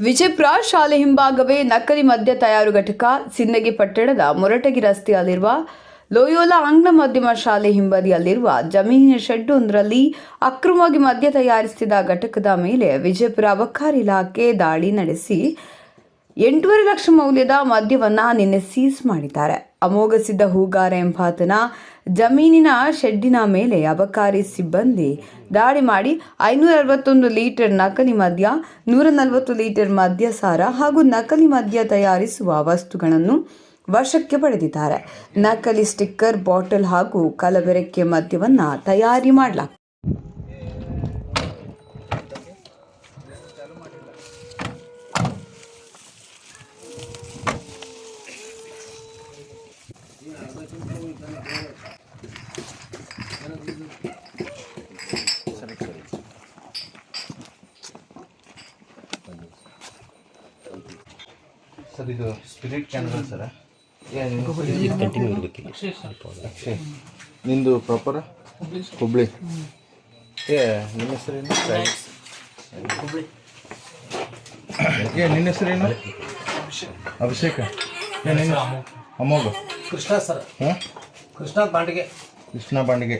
ವಿಜಯಪುರ ಶಾಲೆ ಹಿಂಭಾಗವೇ ನಕಲಿ ಮದ್ಯ ತಯಾರು ಘಟಕ ಸಿಂದಗಿ ಪಟ್ಟಣದ ಮೊರಟಗಿ ರಸ್ತೆಯಲ್ಲಿರುವ ಲೋಯೋಲಾ ಆಂಗ್ಲ ಮಾಧ್ಯಮ ಶಾಲೆ ಹಿಂಬದಿಯಲ್ಲಿರುವ ಜಮೀನಿನ ಶೆಡ್ಡೊಂದರಲ್ಲಿ ಅಕ್ರಮವಾಗಿ ಮದ್ಯ ತಯಾರಿಸಿದ ಘಟಕದ ಮೇಲೆ ವಿಜಯಪುರ ಅಬಕಾರಿ ಇಲಾಖೆ ದಾಳಿ ನಡೆಸಿ ಎಂಟೂವರೆ ಲಕ್ಷ ಮೌಲ್ಯದ ಮದ್ಯವನ್ನು ನಿನ್ನೆ ಸೀಸ್ ಮಾಡಿದ್ದಾರೆ. ಅಮೋಘ ಸಿದ್ಧ ಹೂಗಾರ ಎಂಬಾತನ ಜಮೀನಿನ ಶೆಡ್ಡಿನ ಮೇಲೆ ಅಬಕಾರಿ ಸಿಬ್ಬಂದಿ. ದಾಳಿ ಮಾಡಿ ಐನೂರ ಅರವತ್ತೊಂದು ಲೀಟರ್ ನಕಲಿ ಮದ್ಯ ನೂರ ನಲವತ್ತು ಲೀಟರ್ ಮದ್ಯ ಸಾರ ಹಾಗೂ ನಕಲಿ ಮದ್ಯ ತಯಾರಿಸುವ ವಸ್ತುಗಳನ್ನು ವಶಕ್ಕೆ ಪಡೆದಿದ್ದಾರೆ. ನಕಲಿ ಸ್ಟಿಕ್ಕರ್, ಬಾಟಲ್ ಹಾಗೂ ಕಲಬೆರಕೆ ಮದ್ಯವನ್ನು ತಯಾರಿ ಮಾಡಲಾಗ್ತದೆ ಸರ್ ಇದು ಸ್ಪಿರಿಟ್ ಕ್ಯಾನ್ಸಲ್ ಸರ? ಕಂಟಿನ್ಯೂ ಇರಬೇಕಿಲ್ಲ ಅಕ್ಷಯ್ ನಿಂದು ಪ್ರಾಪರ್ ಹುಬ್ಳಿ. ಏ ನಿನ್ನ ಹೆಸರೇನು ಹುಬ್ಳಿ ಏ ನಿನ್ನ ಹೆಸರೇನು ಅಭಿಷೇಕ. ಏ ನಿನ್ನ ಅಮೋಘ. ಕೃಷ್ಣ ಸರ್. ಹಾಂ? ಕೃಷ್ಣ ಬಾಂಡಿಗೆ ಕೃಷ್ಣ ಬಾಂಡಿಗೆ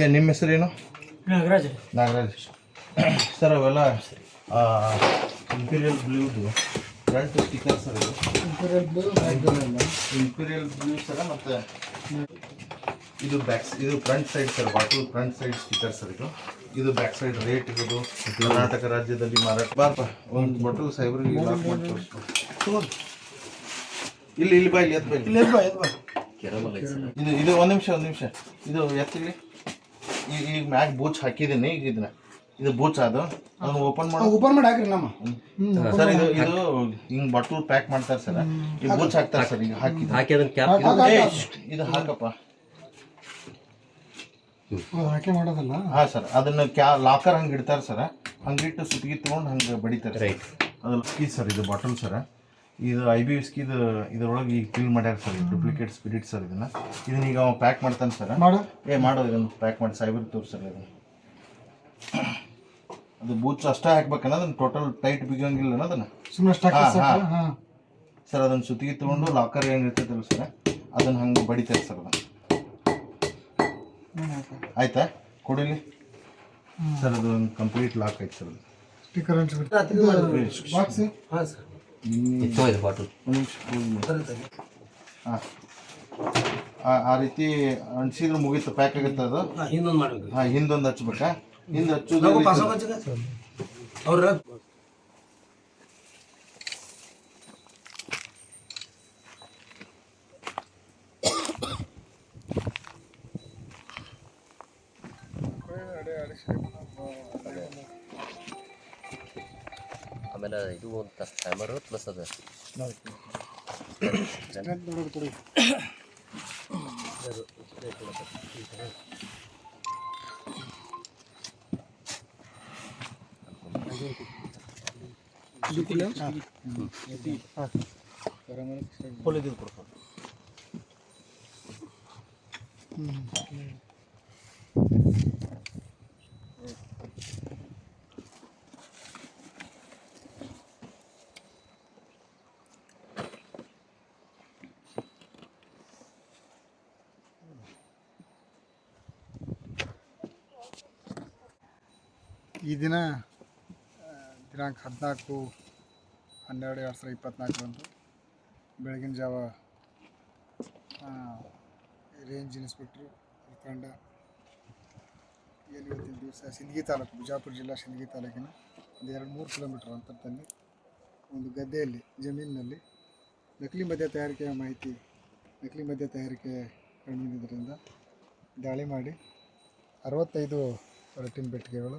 ಏ ನಿಮ್ಮ ಹೆಸರೇನು? ನಾಗರಾಜ್. ನಾಗರಾಜ್. ಸರ್ ಅವೆಲ್ಲ ಇಂಪೀರಿಯಲ್ ಬ್ಲೂದು ಫ್ರಂಟ್ ಸ್ಟಿಕ್ಕರ್ ಸರ್ ಇದು. ಇಂಪೀರಿಯಲ್ ಬ್ಲೂ ಸರ ಮತ್ತು ಇದು ಬ್ಯಾಕ್ ಇದು front side sir bottle front side sticker sir ಇದು. ಇದು ಬ್ಯಾಕ್ ಸೈಡ್ ರೇಟ್ ಇರೋದು. ಕರ್ನಾಟಕ ರಾಜ್ಯದಲ್ಲಿ ಮಾರಾಟ ಬಾರಪ್ಪ ಒಂದು ಬಾಟಲ್ ಸೈಬ್ರಿಗೆ ಲಾಕ್ ಮಾಡಿ ತೋರಿಸ್ಕೊ. ಇಲ್ಲಿ ಇಲ್ಲಿ ಬಾ ಇಲ್ಲಿ ಎತ್ ಬಾ ಇಲ್ಲಿ. ಇದು ಇದು ಒಂದು ನಿಮಿಷ ಒಂದು ನಿಮಿಷ. ಇದು ಎತ್ತಿಲಿ ಈಗ ಈಗ ಮ್ಯಾಗ್ ಬೂಚ್ ಹಾಕಿದ್ದೀನಿ ಈಗ ಇದನ್ನ. ಇದು ಬೂಚ್ ಅದು. ಅದನ್ನ ಓಪನ್ ಮಾಡಿ. ಓಪನ್ ಮಾಡಿ ಹಾಕ್ರಿ ನಮ್ಮ. ಸರ್ ಇದು ಇದು ಹಿಂಗ್ ಬಟಲ್ ಪ್ಯಾಕ್ ಮಾಡ್ತಾರೆ ಸರ್. ಈ ಬೂಚ್ ಹಾಕ್ತಾರೆ ಸರ್ ಈಗ ಹಾಕಿ ಹಾಕಿ ಅದನ್ನ ಕ್ಯಾಪ್ ಇದು ಹಾಕಪ್ಪ. ಹಾಕಿ ಮಾಡೋದಲ್ಲ? ಹಾ ಸರ್ ಅದನ್ನ ಕ್ಯಾ ಲಾಕರ್ ಹಂಗೆ ಇಡ್ತಾರೆ ಸರ್. ಹಂಗಿಟ್ಟು ಸುತ್ತಿಗೆ ತಗೊಂಡು ಹಂಗೆ ಬಡಿತಾರೆ. ಅದು ಸರ್ ಇದು ಬಾಟಲ್ ಸರ್. ಇದು ಐ ಬಿ ವಿಸ್ಕಿದು ಇದ್ರೊಳಗೆ ಈಗ ಫಿಲ್ ಮಾಡ್ಯಾರ ಸರ್ ಡೂಪ್ಲಿಕೇಟ್ ಸ್ಪಿರಿಟ್ ಸರ್ ಇದನ್ನ. ಇದನ್ನ ಈಗ ಅವ ಪ್ಯಾಕ್ ಮಾಡ್ತಾನೆ ಸರ್ ಮಾಡು. ಏ ಮಾಡೋದು ಇದನ್ನು ಪ್ಯಾಕ್ ಮಾಡಿ ಸೈಬರ್ ತೋರ್ ಸರ್ ಇದನ್ನು. ಅದು ಬೂಚ್ ಅಷ್ಟೇ ಹಾಕ್ಬೇಕನ್ನ ಅದನ್ನ ಟೋಟಲ್ ಟೈಟ್ ಬಿಗಂಗಿಲ್ಲ ಅದನ್ನ ಸುಮ್ಮನೆ ಸರ್ ಅದನ್ನ ಸುತ್ತಿಗೆ ತಗೊಂಡು ಲಾಕರ್ ಏನು ಇರ್ತೈತಲ್ಲ ಸರ್ ಅದನ್ನ ಹಂಗೆ ಬಡಿತಾರೆ ಸರ್ ಅದನ್ನ. ಆಯ್ತಾ. ಕೊಡಿಲಿ. ಸರ್ ಅದು ಕಂಪ್ಲೀಟ್ ಲಾಕ್ ಐತೆ ಸರ್ ಅದು. ಸ್ಟಿಕ್ಕರ್ ಅಂಟಿಸ್ಬಿಟ್ಟು ಬಾಕ್ಸ್ ಹಾಂ ಸರ್ ಎತ್ತೋಯ್ತು ಬಾಟಲ್. ಒಂದ್ ನಿಮಿಷ ಹಾಂ. ಆ ರೀತಿ ಅಂಟಿಸಿದ್ರೆ ಮುಗೀತು ಪ್ಯಾಕ್ ಆಗುತ್ತೆ ಅದು. ಇನ್ನೊಂದು ಮಾಡಬೇಕು. ಹಾಂ ಹಿಂದೊಂದು ಹಚ್ಬೇಕಾ? ಹಿಂದೆ ಹಚ್ಚೋದು ಅವ್ರ ಆಮೇಲೆ ಇದು ಅಂತ ಹ್ಯಾಮರ್ ಪ್ಲಸ್ ಅದ ನೋಡೋದು ಕೊಡಿ ಫುಲ್ ಈ ದಿನ ದಿನಾಂಕ ಹದಿನಾಲ್ಕು, ಹನ್ನೆರಡು, ಎರಡು ಸಾವಿರದ ಇಪ್ಪತ್ನಾಲ್ಕರಂದು ಬೆಳಗಿನ ಜಾವ ರೇಂಜ್ ಇನ್ಸ್ಪೆಕ್ಟ್ರು ಮುಖಂಡ ಏನು ಇವತ್ತಿನ ದಿವಸ ಸಿಂದಗಿ ತಾಲೂಕು, ಬಿಜಾಪುರ ಜಿಲ್ಲಾ ಸಿಂದಗಿ ತಾಲೂಕಿನ ಒಂದು ಎರಡು ಮೂರು ಕಿಲೋಮೀಟರ್ ಅಂತರದಲ್ಲಿ ಒಂದು ಗದ್ದೆಯಲ್ಲಿ, ಜಮೀನಿನಲ್ಲಿ ನಕಲಿ ಮದ್ಯ ತಯಾರಿಕೆಯ ಮಾಹಿತಿ, ನಕಲಿ ಮದ್ಯ ತಯಾರಿಕೆ ಕಂಡುಬಂದಿದ್ದರಿಂದ ದಾಳಿ ಮಾಡಿ ಅರವತ್ತೈದು ರಟ್ಟಿನ ಪೆಟ್ಟಿಗೆಗಳು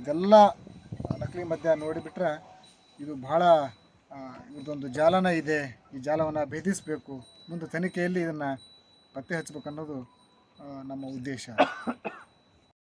ಇದೆಲ್ಲ ನಕಲಿ ಮದ್ಯ ನೋಡಿಬಿಟ್ರೆ ಇದು ಬಹಳ ಇದೊಂದು ಜಾಲನ ಇದೆ. ಈ ಜಾಲವನ್ನು ಭೇದಿಸಬೇಕು. ಮುಂದೆ ತನಿಖೆಯಲ್ಲಿ ಇದನ್ನು ಪತ್ತೆ ಹಚ್ಚಬೇಕು ಅನ್ನೋದು ನಮ್ಮ ಉದ್ದೇಶ.